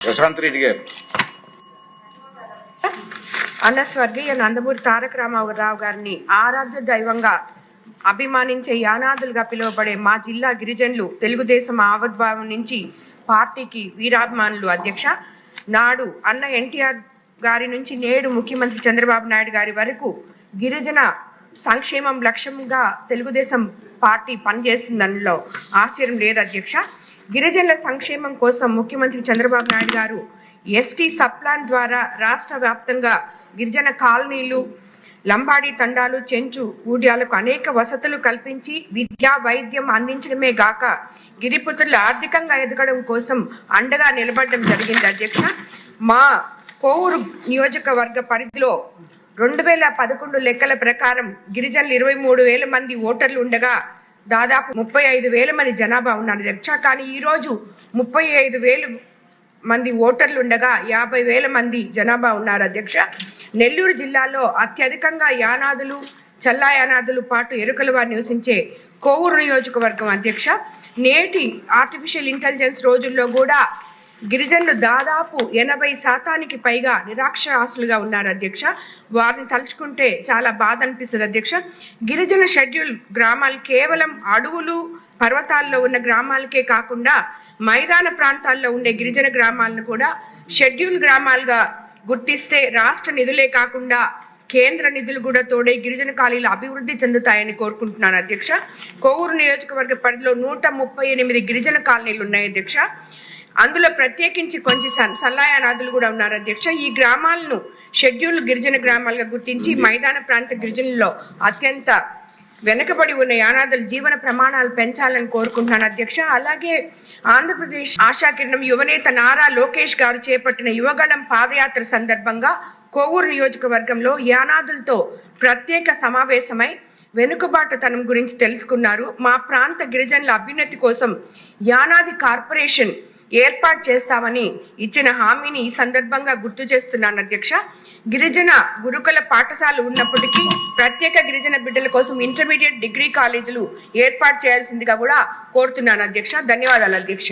ప్రశాంత్ రెడ్డి గారు. అన్న స్వర్గీయ నందమూరి తారక రామారావు గారిని ఆరాధ్య దైవంగా అభిమానించే యానాదులుగా పిలువబడే మా జిల్లా గిరిజనులు తెలుగుదేశం ఆవిర్భావం నుంచి పార్టీకి వీరాభిమానులు అధ్యక్ష నాడు అన్న ఎన్టీఆర్ గారి నుంచి నేడు ముఖ్యమంత్రి చంద్రబాబు నాయుడు గారి వరకు గిరిజన సంక్షేమం లక్ష్యంగా తెలుగుదేశం పార్టీ పనిచేస్తుందనలో ఆశ్చర్యం లేదు అధ్యక్ష. గిరిజనుల సంక్షేమం కోసం ముఖ్యమంత్రి చంద్రబాబు నాయుడు గారు ఎస్టీ సప్లాన్ ద్వారా రాష్ట్ర వ్యాప్తంగా గిరిజన కాలనీలు లంబాడి తండాలు చెంచు ఊడ్యాలకు అనేక వసతులు కల్పించి విద్యా వైద్యం అందించడమే గాక గిరిపుత్రులు ఆర్థికంగా ఎదగడం కోసం అండగా నిలబడడం జరిగింది అధ్యక్ష. మా కోవూరు నియోజకవర్గ పరిధిలో రెండు వేల పదకొండు లెక్కల ప్రకారం గిరిజనులు ఇరవై మూడు వేల మంది ఓటర్లు ఉండగా దాదాపు ముప్పై ఐదు వేల మంది జనాభా ఉన్నారు అధ్యక్ష కానీ ఈరోజు ముప్పై ఐదు వేలు మంది ఓటర్లు ఉండగా యాభై వేల మంది జనాభా ఉన్నారు. అధ్యక్ష నెల్లూరు జిల్లాలో అత్యధికంగా యానాదులు చల్లా యానాదులు పాటు ఎరుకల వారు నివసించే కోవూరు నియోజకవర్గం అధ్యక్ష నేటి ఆర్టిఫిషియల్ ఇంటెలిజెన్స్ రోజుల్లో కూడా గిరిజనులు దాదాపు ఎనభై శాతానికి పైగా నిరాక్షరాస్యులుగా ఉన్నారు అధ్యక్ష. వారిని తలుచుకుంటే చాలా బాధ అనిపిస్తుంది అధ్యక్ష. గిరిజన షెడ్యూల్ గ్రామాలు కేవలం అడవులు పర్వతాల్లో ఉన్న గ్రామాలకే కాకుండా మైదాన ప్రాంతాల్లో ఉండే గిరిజన గ్రామాలను కూడా షెడ్యూల్ గ్రామాలుగా గుర్తిస్తే రాష్ట్ర నిధులే కాకుండా కేంద్ర నిధులు కూడా తోడే గిరిజన కాలనీలు అభివృద్ధి చెందుతాయని కోరుకుంటున్నాను అధ్యక్ష. కోవూరు నియోజకవర్గ పరిధిలో నూట ముప్పై ఎనిమిది గిరిజన కాలనీలు ఉన్నాయి అధ్యక్ష. అందులో ప్రత్యేకించి కొంచెం సల్లాయనాథులు కూడా ఉన్నారు అధ్యక్ష. ఈ గ్రామాలను షెడ్యూల్ గిరిజన గ్రామాలుగా గుర్తించి మైదాన ప్రాంత గిరిజనుల్లో అత్యంత వెనుకబడి ఉన్న యానాదుల జీవన ప్రమాణాలు పెంచాలని కోరుకుంటున్నాను అధ్యక్ష. అలాగే ఆంధ్రప్రదేశ్ ఆశాకిరణం యువనేత నారా లోకేష్ గారు చేపట్టిన యువగళం పాదయాత్ర సందర్భంగా కోవూరు నియోజకవర్గంలో యానాదులతో ప్రత్యేక సమావేశమై వెనుకబాటుతనం గురించి తెలుసుకున్నారు. మా ప్రాంత గిరిజనుల అభ్యున్నతి కోసం యానాది కార్పొరేషన్ ఏర్పాటు చేస్తామని ఇచ్చిన హామీని ఈ సందర్భంగా గుర్తు చేస్తున్నాను అధ్యక్ష. గిరిజన గురుకుల పాఠశాలలు ఉన్నప్పటికీ ప్రత్యేక గిరిజన బిడ్డల కోసం ఇంటర్మీడియట్ డిగ్రీ కాలేజీలు ఏర్పాటు చేయాల్సిందిగా కూడా కోరుతున్నాను అధ్యక్ష. ధన్యవాదాలు అధ్యక్ష.